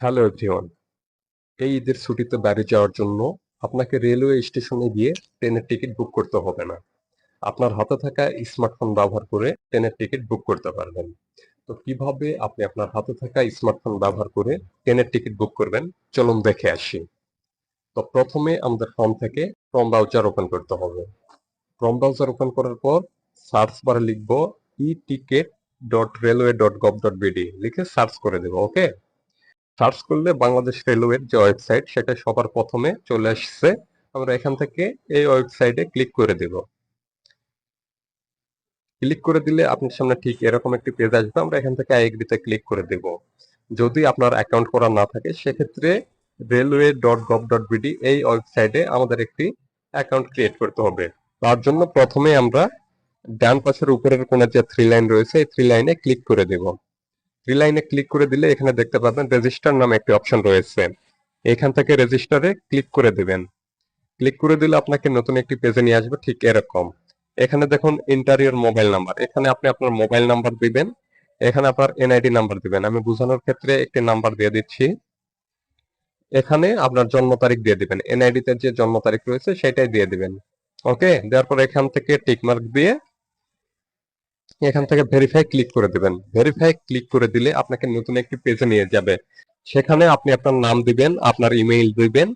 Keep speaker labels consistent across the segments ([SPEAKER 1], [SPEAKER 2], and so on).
[SPEAKER 1] Hello everyone, এই ঈদের ছুটিতে বাড়ি যাওয়ার জন্য আপনাকে রেলওয়ে স্টেশনে গিয়ে ট্রেনের টিকিট বুক করতে হবে না। আপনার হাতে থাকা স্মার্টফোন ব্যবহার করে ট্রেনের টিকিট বুক করতে পারবেন। তো কীভাবে আপনি আপনার হাতে থাকা স্মার্টফোন ব্যবহার করে ট্রেনের টিকিট বুক করবেন? চলুন দেখে আসি। তো প্রথমে আমাদের ফর্ম থেকে ফর্ম ব্রাউজার ওপেন করতে হবে। ফর্ম ব্রাউজার ওপেন করার পর সার্চ বারে লিখব e ticket dot railway dot gov dot BD লিখে সার্চ করে দেবো, ওকে? সার্চ করলে বাংলাদেশ রেলওয়ের যে ওয়েবসাইট, সেটা সবার প্রথমে চলে আসছে। আমরা এখান থেকে এই ওয়েবসাইটে ক্লিক করে দেব। ক্লিক করে দিলে আপনার সামনে ঠিক এরকম একটি পেজ আসবে। আমরা এখান থেকে আই এগ্রিতে ক্লিক করে দেব। যদি আপনার অ্যাকাউন্ট করা না থাকে, সেক্ষেত্রে railway dot gov dot BD এই ওয়েবসাইটে আমাদের একটি অ্যাকাউন্ট ক্রিয়েট করতে হবে। তার জন্য প্রথমে আমরা ডান পাশের উপরের কোণে যে থ্রি লাইন রয়েছে, এই থ্রি লাইনে ক্লিক করে দেব। থ্রি লাইনে ক্লিক করে দিলে এখানে দেখতে পাবেন রেজিস্টার নামে একটি অপশন রয়েছে। এখান থেকে রেজিস্টারে ক্লিক করে দিবেন। ক্লিক করে দিলে আপনাকে নতুন একটি পেজে নিয়ে আসবে, ঠিক এরকম। এখানে দেখুন ইন্টারিয়র মোবাইল নাম্বার। এখানে আপনি আপনার মোবাইল নাম্বার দিবেন। এখানে আপনার এনআইডি নাম্বার দিবেন। আমি বোঝানোর ক্ষেত্রে একটি নাম্বার দিয়ে দিচ্ছি। এখানে আপনার জন্ম তারিখ দিয়ে দিবেন। এনআইডি তে যে জন্ম তারিখ রয়েছে, সেটাই দিয়ে দিবেন। ওকে? দেওয়ার পর এখান থেকে টিকমার্ক দিয়ে এখান থেকে ভেরিফাই ক্লিক করে দিবেন। ভেরিফাই ক্লিক করে দিলে আপনাকে নতুন একটি পেজে নিয়ে যাবে। সেখানে আপনি আপনার নাম দিবেন, আপনার ইমেইল দিবেন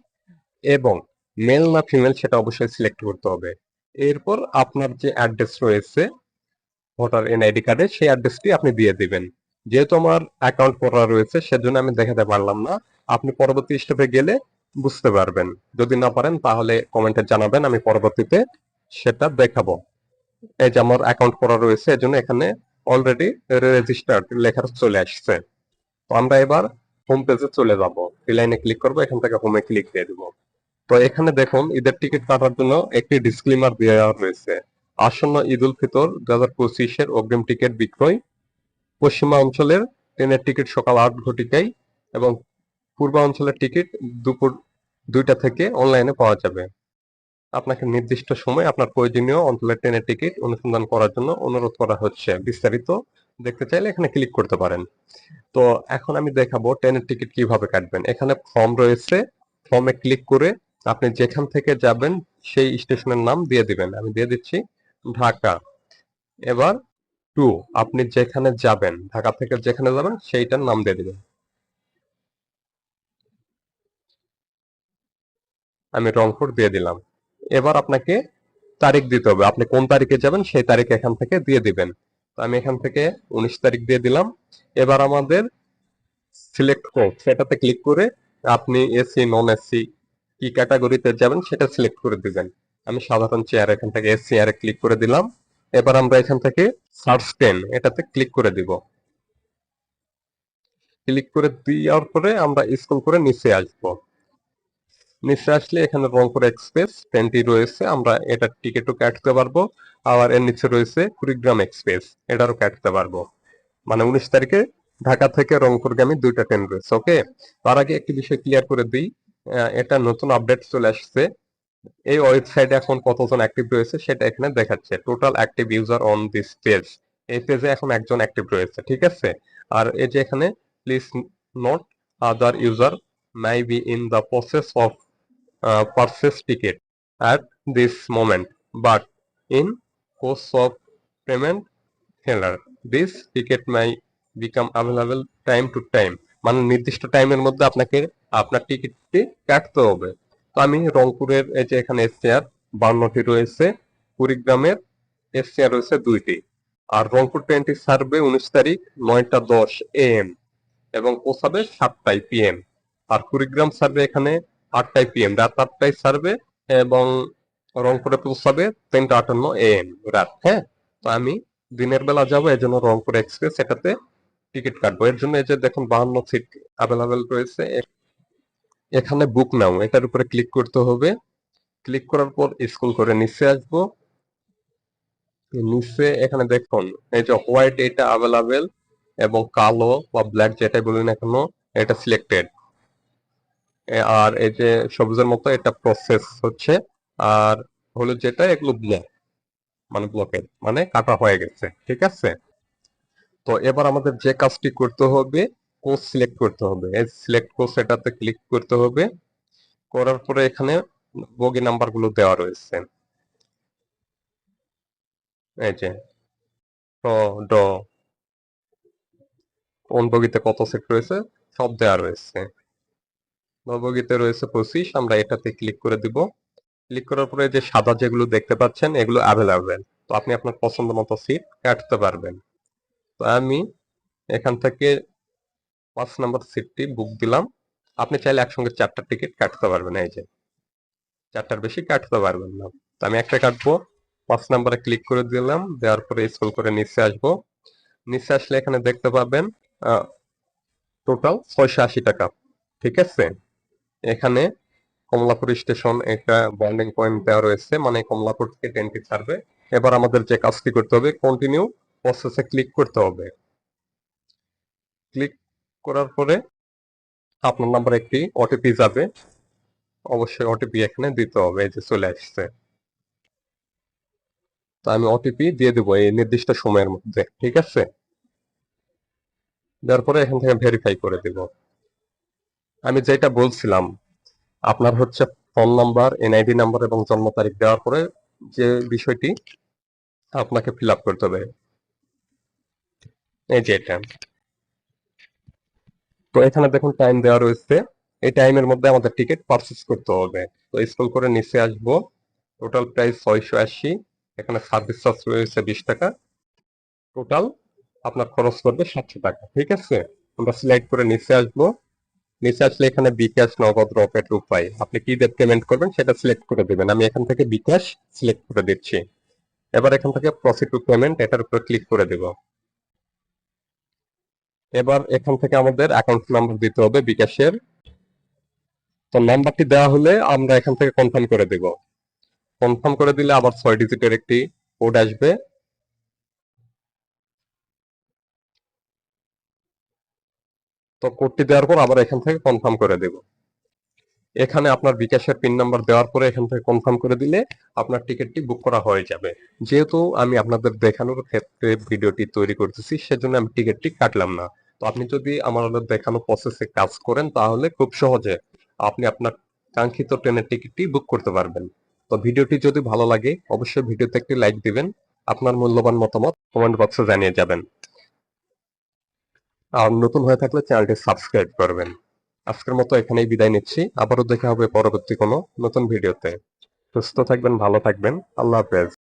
[SPEAKER 1] এবং মেল না ফিমেল সেটা অবশ্যই সিলেক্ট করতে হবে। এরপর আপনার যে অ্যাড্রেস রয়েছে ভোটার এনআইডি কার্ডে সেই অ্যাড্রেসটি আপনি দিয়ে দিবেন। যেহেতু আমার অ্যাকাউন্ট করা রয়েছে, সেজন্য আমি দেখাতে পারলাম না। আপনি পরবর্তী স্টেপে গেলে বুঝতে পারবেন। যদি না পারেন, তাহলে কমেন্টে জানাবেন, আমি পরবর্তীতে সেটা দেখাবো। এই যে আমার অ্যাকাউন্ট করা রয়েছে এজন্য এখানে অলরেডি রেজিস্টার্ড লেখা চলে আসছে। তো আমরা এবার হোম পেজে চলে যাব। লাইনে ক্লিক করব, এখান থেকে হোমে ক্লিক দিয়ে দিব। তো এখানে দেখুন, ঈদের টিকিট কাটার জন্য একটি ডিসক্লেমার দেওয়া রয়েছে। আসন্ন ঈদ উল ফিতর দু হাজার পঁচিশের অগ্রিম টিকিট বিক্রয় পশ্চিমা অঞ্চলের ট্রেনের টিকিট সকাল আট ঘটিকায় এবং পূর্বাঞ্চলের টিকিট দুপুর দুইটা থেকে অনলাইনে পাওয়া যাবে। আপনাকে নির্দিষ্ট সময় আপনার প্রয়োজনীয় অঞ্চলের ট্রেনের টিকিট অনুসন্ধান করার জন্য অনুরোধ করা হচ্ছে। বিস্তারিত দেখতে চাইলে এখানে ক্লিক করতে পারেন। তো এখন আমি দেখাবো ট্রেনের টিকিট কীভাবে কাটবেন। এখানে ফর্ম রয়েছে। ফর্মে ক্লিক করে আপনি যেখান থেকে যাবেন সেই স্টেশনের নাম দিয়ে দিবেন। আমি দিয়ে দিচ্ছি ঢাকা। এবার টু, আপনি যেখানে যাবেন, ঢাকা থেকে যেখানে যাবেন সেইটার নাম দিয়ে দিবেন। আমি রংপুর দিয়ে দিলাম। এবার আপনাকে তারিখ দিতে হবে। আপনি কোন তারিখে যাবেন সেই তারিখ এখান থেকে দিয়ে দিবেন। তো আমি এখান থেকে উনিশ তারিখ দিয়ে দিলাম। এবার আমাদের সিলেক্ট কোড সেটাতে ক্লিক করে আপনি এসি নন এসি কি ক্যাটাগরিতে যাবেন সেটা সিলেক্ট করে দিবেন। আমি সাধারণ চেয়ার এখান থেকে এসি চেয়ারে ক্লিক করে দিলাম। এবার আমরা এখান থেকে সার্চ পেন এটাতে ক্লিক করে দিব। ক্লিক করে দেওয়ার পরে আমরা স্কুল করে নিচে আসব। নিচে আসলে এখানে রংপুর এক্সপ্রেস ট্রেনটি রয়েছে আমরা এটার টিকিটও কাটতে পারব। আবার এর নিচে রয়েছে কুড়িগ্রাম এক্সপ্রেস এটারও কাটতে পারব। মানে উনিশ তারিখে ঢাকা থেকে রংপুরগামী দুইটা ট্রেন রয়েছে ওকে? তার আগে একটি বিষয় ক্লিয়ার করে দিই এটা নতুন আপডেট চলে আসছে। এই ওয়েবসাইটে এখন কতজন অ্যাক্টিভ রয়েছে সেটা এখানে দেখাচ্ছে। Total active user on this page এই পেজে এখন একজন অ্যাক্টিভ রয়েছে ঠিক আছে? আর এই যে এখানে please note other user may be in the process uh, purchase ticket at this moment. But in course of payment failure this ticket may become available time to time. মানে নির্দিষ্ট টাইমের মধ্যে আপনাকে আপনার টিকিটটি কাটতে হবে। তো আমি রংপুরের এই যে এখানে এসসিআর বান্নটি রয়েছে, কুড়িগ্রামের এসসিআর রয়েছে দুইটি। আর রংপুর ট্রেনটি ছাড়বে উনিশ তারিখ নয়টা দশ এ এম এবং পৌঁছাবে সাতটায় পি এম আর কুড়িগ্রাম সার্ভে এখানে আটটায় পিএম রাত আটটায় সার্ভে এবং রংপুরে পৌঁছাবে তিনটা আটান্ন এম রাত হ্যাঁ? তো আমি দিনের বেলা যাব, এই জন্য রংপুর এক্সপ্রেস এটাতে টিকিট কাটবো। এর জন্য এই যে দেখুন বাহান্ন সিট অ্যাভেলেবেল রয়েছে এখানে বুক নাও, এটার উপরে ক্লিক করতে হবে। ক্লিক করার পর স্কুল করে নিচে আসব। নিচে এখানে দেখুন, এই যে হোয়াইট এটা অ্যাভেলেবেল এবং কালো বা ব্ল্যাক যেটাই বলুন না কেন, এটা সিলেক্টেড আর এই যে সবুজের মতো এটা প্রসেস হচ্ছে, আর হলুদ যেটা, এগুলো ব্লক মানে ব্লকের মানে কাটা হয়ে গেছে, ঠিক আছে? তো এবার আমাদের যে কাজটি করতে হবে কোর্স সিলেক্ট করতে হবে। এই সিলেক্ট কোর্স এটাতে ক্লিক করতে হবে। করার পরে এখানে বগি নাম্বারগুলো দেওয়া রয়েছে। এই যে ড, কোন বগিতে কত সেট রয়েছে, সব দেওয়া রয়েছে। বগিতে রয়েছে পঁচিশ, আমরা এটাতে ক্লিক করে দিব। ক্লিক করার পরে যে সাদা যেগুলো দেখতে পাচ্ছেন, এগুলো অ্যাভেলেবেল তো আপনি আপনার পছন্দ মতো সিট কাটতে পারবেন। তো আমি এখান থেকে পাঁচ নাম্বার সিটটি বুক দিলাম। আপনি চাইলে একসঙ্গে চারটা টিকিট কাটতে পারবেন, এই যে। চারটার বেশি কাটতে পারবেন না। তো আমি একটা কাটবো। পাঁচ নাম্বারে ক্লিক করে দিলাম। দেওয়ার পরে স্কুল করে নিচে আসব। নিচে আসলে এখানে দেখতে পাবেন টোটাল ছয়শো আশি টাকা। ঠিক আছে? এখানে কমলাপুর স্টেশন একটা বন্ডিং পয়েন্ট দেওয়া রয়েছে মানে কমলাপুর থেকে ট্রেনটি ছাড়বে। এবার আমাদের যে কাজটি করতে হবে কন্টিনিউ প্রসেসে ক্লিক করতে হবে। ক্লিক করার পরে আপনার নাম্বারে একটি ওটিপি যাবে। অবশ্যই ওটিপি এখানে দিতে হবে, এই যে চলে আসছে। তা আমি ওটিপি দিয়ে দেবো এই নির্দিষ্ট সময়ের মধ্যে, ঠিক আছে? দেওয়ার পরে এখান থেকে ভেরিফাই করে দিব। আমি যেটা বলছিলাম, আপনার হচ্ছে ফোন নাম্বার, এনআইডি নাম্বার এবং জন্ম তারিখ দেওয়ার পরে যে বিষয়টি আপনাকে ফিল আপ করতে হবে। এই যে এটা। তো এখানে দেখুন টাইম দেওয়া রয়েছে। এই টাইমের মধ্যে আমাদের টিকিট পারচেস করতে হবে। তো স্কুল করে নিচে আসব। টোটাল প্রাইস ছয়শো আশি। এখানে সার্ভিস চার্জ রয়েছে বিশ টাকা। টোটাল আপনার খরচ করবে সাতশো টাকা। ঠিক আছে? আমরা সিলেক্ট করে নিচে আসব। নিচে আসলে এখানে বিকাশ নগদ রকেট উপায় আপনি কি দিয়ে পেমেন্ট করবেন সেটা সিলেক্ট করে দেবেন। আমি এখান থেকে বিকাশ সিলেক্ট করে দিচ্ছি। এবার এখান থেকে প্রসিড টু পেমেন্ট এটার উপর ক্লিক করে দেব। এবার এখান থেকে আমাদের অ্যাকাউন্ট নাম্বার দিতে হবে বিকাশের। তো নাম্বারটি দেওয়া হলে আমরা এখান থেকে কনফার্ম করে দেব। কনফার্ম করে দিলে আবার ছয় ডিজিটের একটি কোড আসবে। তো কোডটি দেওয়ার পর আবার এখান থেকে কনফার্ম করে দেব। এখানে আপনার বিকাশের পিন নাম্বার দেওয়ার পরে এখান থেকে কনফার্ম করে দিলে আপনার টিকিটটি বুক করা হয়ে যাবে। যেহেতু আমি আপনাদের দেখানোর ক্ষেত্রে ভিডিওটি তৈরি করতেছি, সেজন্য আমি টিকিটটি কাটলাম না। তো আপনি যদি আমার দেখানো প্রসেসে কাজ করেন, তাহলে খুব সহজে আপনি আপনার কাঙ্ক্ষিত ট্রেনের টিকিটটি বুক করতে পারবেন। তো ভিডিওটি যদি ভালো লাগে, অবশ্যই ভিডিওতে একটি লাইক দিবেন। আপনার মূল্যবান মতামত কমেন্ট বক্সে জানিয়ে যাবেন। আর নতুন হয়ে থাকলে চ্যানেলটি সাবস্ক্রাইব করবেন। আজকের মতো এখানেই বিদায় নিচ্ছি। আবারও দেখা হবে পরবর্তী কোনো নতুন ভিডিওতে। সুস্থ থাকবেন, ভালো থাকবেন। আল্লাহ হাফেজ।